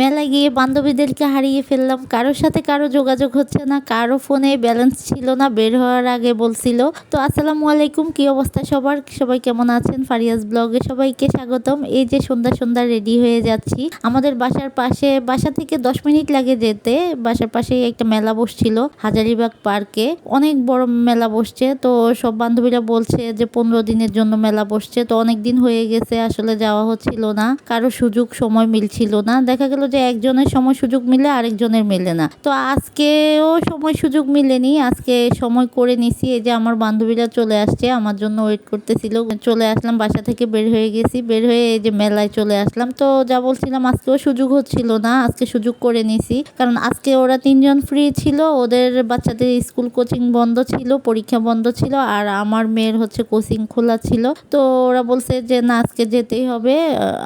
মেলায় গিয়ে বান্ধবীদেরকে হারিয়ে ফেললাম। কারোর সাথে কারও যোগাযোগ হচ্ছে না, কারও ফোনে ব্যালেন্স ছিল না, বের হওয়ার আগে বলছিল। তো আসসালামু আলাইকুম, কি অবস্থা সবার? সবাই কেমন আছেন? ফারিয়াজ ব্লগে সবাইকে স্বাগতম। এই যে সন্ধ্যা সন্ধ্যা রেডি হয়ে যাচ্ছি। আমাদের বাসার পাশে, বাসা থেকে দশ মিনিট লাগে যেতে। বাসার পাশেই একটা মেলা বসছিল, হাজারিবাগ পার্কে। অনেক বড় মেলা বসছে, তো সব বান্ধবীরা বলছে যে পনেরো দিনের জন্য মেলা বসছে। তো অনেক দিন হয়ে গেছে, আসলে যাওয়া হচ্ছিল না। কারও সুযোগ, সময় মিলছিল না। দেখা গেল যে একজনের সময় সুযোগ মিলে আরেকজনের মেলে না। তো আজকেও সময় সুযোগ মিলেনি। আজকে সময় করে নিছি। এই যে আমার বান্ধবীরা চলে আসছে, আমার জন্য ওয়েট করতেছিল। চলে আসলাম, বাসা থেকে বের হয়ে গেছি। বের হয়ে এই যে মেলায় চলে আসলাম। তো যা বলছিলাম, আজকেও সুযোগ হচ্ছিল না। আজকে সুযোগ করে নিছি। কারণ আজকে ওরা তিনজন ফ্রি ছিল। ওদের বাচ্চাদের স্কুল কোচিং বন্ধ ছিল, পরীক্ষা বন্ধ ছিল, আর আমার মেয়ের হচ্ছে কোচিং খোলা ছিল। তো ওরা বলছে যে, না, আজকে যেতেই হবে।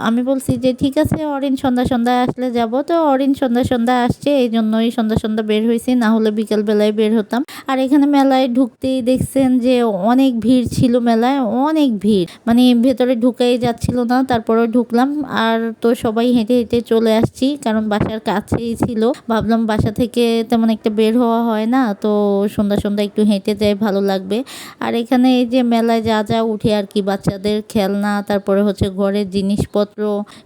আমি বলছি যে, ঠিক আছে, অরিন, সন্ধ্যা, সন্ধ্যায় আসলে যাব তো অরিন সন্ধ্যা সন্ধ্যা আসছে, এই জন্যই সন্ধ্যা সন্ধ্যা বের হয়েছি, না হলে বিকেল বেলায় বের হতাম। আর এখানে মেলায় ঢুকতেই দেখছেন যে অনেক ভিড় ছিল মেলায়, অনেক ভিড়। মানে ভেতরে ঢুকাই যাচ্ছিল না তারপরে ঢুকলাম। আর তো সবাই হেঁটে হেঁটে চলে আসছি, কারণ বাসার কাছেই ছিল। ভাবলাম বাসা থেকে তেমন একটা বের হওয়া হয় না, তো সন্ধ্যা সন্ধ্যা একটু হেঁটে যাই, ভালো লাগবে। আর এখানে এই যে মেলায় যা যা উঠে আর কি, বাচ্চাদের খেলনা, তারপরে হচ্ছে ঘরের জিনিসপত্র,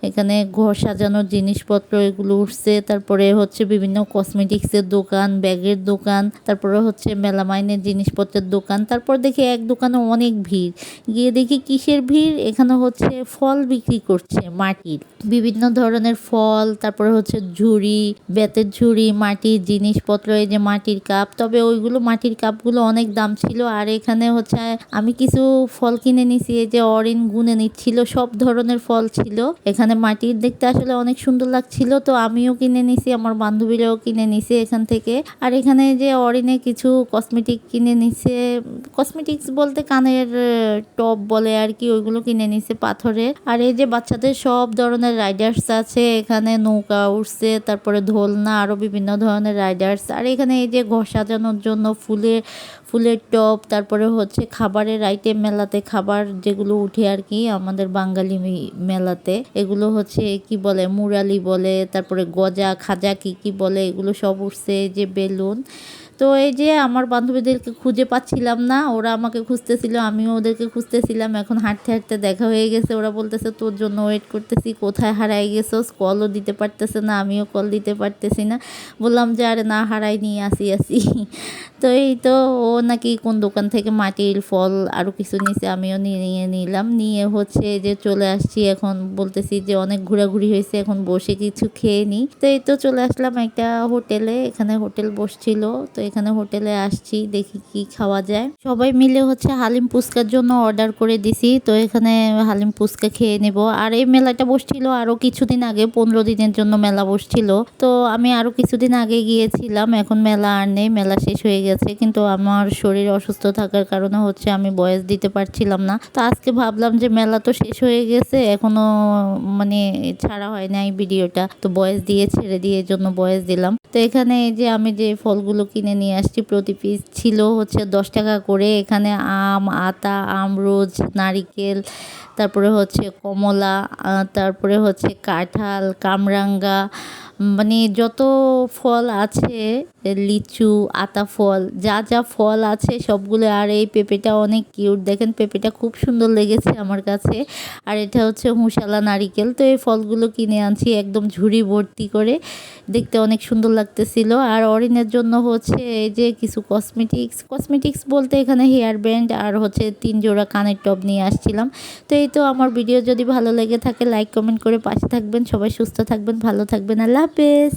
এখানে ঘর সাজানোর জিনিসপত্র এগুলো উঠছে, তারপরে হচ্ছে বিভিন্ন কসমেটিক্সের দোকান, ব্যাগের দোকান, তারপরে হচ্ছে মেলামাইনের জিনিসপত্রের দোকান, তারপর দেখি এক দোকানে অনেক ভিড়। গিয়ে দেখি কিসের ভিড়? এখানে হচ্ছে ফল বিক্রি করছে মাটির। বিভিন্ন ধরনের ফল, তারপরে হচ্ছে ঝুড়ি, বেতের ঝুড়ি, মাটির জিনিসপত্র, এই যে মাটির কাপ। তবে ওইগুলো মাটির কাপগুলো অনেক দাম ছিল, আর এখানে হচ্ছে আমি কিছু ফল কিনে নিছি, এই যে অরিন গুনে নিচ্ছিল, সব ধরনের ফল ছিল। এখানে মাটির দেখতে আসলে অনেক সুন্দর লাগছিল তো আমিও কিনে নিছি, আমার বান্ধবীরাও কিনে নিছে এখান থেকে। আর এখানে যে অরিনে কিছু কসমেটিক কিনে নিছে কসমেটিক্স বলতে কানের টপ বলে আর কি, ওইগুলো কিনে নিছে পাথরের। আর এই যে বাচ্চাদের সব ধরনের রাইডার্স আছে, এখানে নৌকা উঠছে তারপরে ধোলনা আরও বিভিন্ন ধরনের রাইডার্স আর এখানে এই যে ঘর সাজানোর জন্য ফুলের ফুলের টপ তারপরে হচ্ছে খাবারের আইটেম মেলাতে খাবার যেগুলো উঠে আর কি আমাদের বাঙালি মেলাতে, এগুলো হচ্ছে কি বলে, মুরালি বলে, তারপরে গজা, খাজা কি কি বলে, এগুলো সব উঠছে যে বেলুন। তো এই যে আমার বান্ধবীদেরকে খুঁজে পাচ্ছিলাম না, ওরা আমাকে খুঁজতেছিল, আমিও ওদেরকে খুঁজতেছিলাম, এখন হাঁটতে হাঁটতে দেখা হয়ে গেছে, ওরা বলতেছে, তোর জন্য ওয়েট করতেছি, কোথায় হারাই গেছোস? কলও দিতে পারতেছে না, আমিও কল দিতে পারতেছি না। বললাম যে, আরে না হারাই নিয়ে আসি আসি। তো এই তো ও নাকি কোন দোকান থেকে মাটির ফল আরও কিছু নিছে আমিও নিয়ে নিলাম নিয়ে হচ্ছে যে চলে আসছি এখন বলতেছি যে অনেক ঘোরাঘুরি হয়েছে এখন বসে কিছু খেয়ে নিই তো এই তো চলে আসলাম একটা হোটেলে এখানে হোটেল বসছিল তো এখানে হোটেলে আসছি দেখি কি খাওয়া যায় সবাই মিলে হচ্ছে হালিম পুস্কার জন্য অর্ডার করে দিছি তো এখানে হালিম পুস্কা খেয়ে নেব আর এই মেলাটা বসছিল আরও কিছুদিন আগে পনেরো দিনের জন্য মেলা বসছিল তো আমি আরও কিছুদিন আগে গিয়েছিলাম এখন মেলা আর নেই মেলা শেষ হয়ে গেছে কিন্তু আমার শরীর অসুস্থ থাকার কারণে হচ্ছে আমি বয়স দিতে পারছিলাম না। তো আজকে ভাবলাম যে মেলা তো শেষ হয়ে গেছে, এখনও মানে ছাড়া হয় নাই ভিডিওটা। তো বয়স দিয়ে ছেড়ে দিয়ে জন্য বয়স দিলাম। তো এখানে যে আমি যে ফলগুলো কিনে নিয়ে আসছি, প্রতি পিস ছিল হচ্ছে দশ টাকা করে। এখানে আম, আতা, আমরোজ, নারিকেল, তারপরে হচ্ছে কমলা তারপরে হচ্ছে কাঁঠাল, কামরাঙ্গা মানে যত ফল আছে, লিচু, আতা ফল, যা যা ফল আছে সবগুলো, আর এই পেঁপেটা অনেক কিউট দেখেন পেঁপেটা খুব সুন্দর লেগেছে আমার কাছে। আর এটা হচ্ছে হুঁশালা নারিকেল। তো এই ফলগুলো কিনে আনছি একদম ঝুড়ি ভর্তি করে। দেখতে অনেক সুন্দর লাগতেছিল। আর অরিনের জন্য হচ্ছে এই যে কিছু কসমেটিক্স কসমেটিক্স বলতে এখানে হেয়ার ব্যান্ড আর হচ্ছে তিন জোড়া কানের টপ নিয়ে আসছিলাম। তো এই তো আমার ভিডিও যদি ভালো লেগে থাকে লাইক কমেন্ট করে পাশে থাকবেন। সবাই সুস্থ থাকবেন, ভালো থাকবেন। আল্লাহ হাফেজ